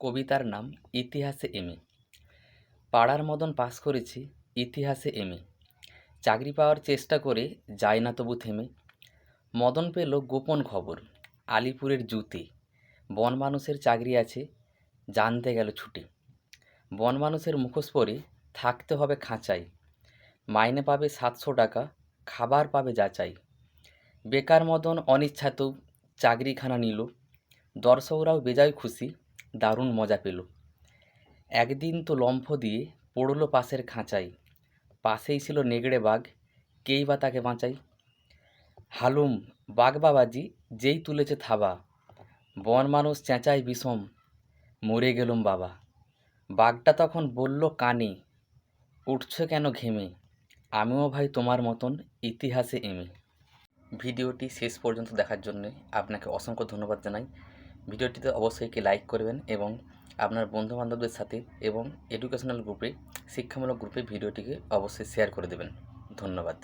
কবিতার নাম ইতিহাসে এমএ। পাড়ার মদন পাস করেছি ইতিহাসে এমএ। চাকরি পাওয়ার চেষ্টা করে যায় না তবু থেমে। মদন পেল গোপন খবর, আলিপুরের জুতে। বন মানুষের চাকরি আছে, জানতে গেল ছুটে। বন মানুষের মুখোশ পরে থাকতে হবে খাঁচাই মাইনে পাবে সাতশো টাকা, খাবার পাবে যাচাই। বেকার মদন অনিচ্ছাতেও চাকরিখানা নিল। দর্শকরাও বেজায় খুশি। দারুণ মজা পেল। একদিন তো লম্ফ দিয়ে পড়ল পাশের খাঁচায়। পাশেই ছিল নেগড়ে বাঘ, কেই বা তাকে বাঁচাই হালুম, বাঘ বাবাজি, যেই তুলেছে থাবা। বন মানুষ চেঁচায় বিষম, মরে গেলুম বাবা। বাঘটা তখন বলল, কানে, উঠছে কেন ঘেমে? আমিও ভাই তোমার মতন ইতিহাসে এমে। ভিডিওটি শেষ পর্যন্ত দেখার জন্য আপনাকে অসংখ্য ধন্যবাদ জানাই। ভিডিওটিতে অবশ্যই একটি লাইক করবেন এবং আপনার বন্ধুবান্ধবদের সাথে এবং এডুকেশনাল গ্রুপে শিক্ষামূলক গ্রুপে ভিডিওটিকে অবশ্যই শেয়ার করে দেবেন। ধন্যবাদ।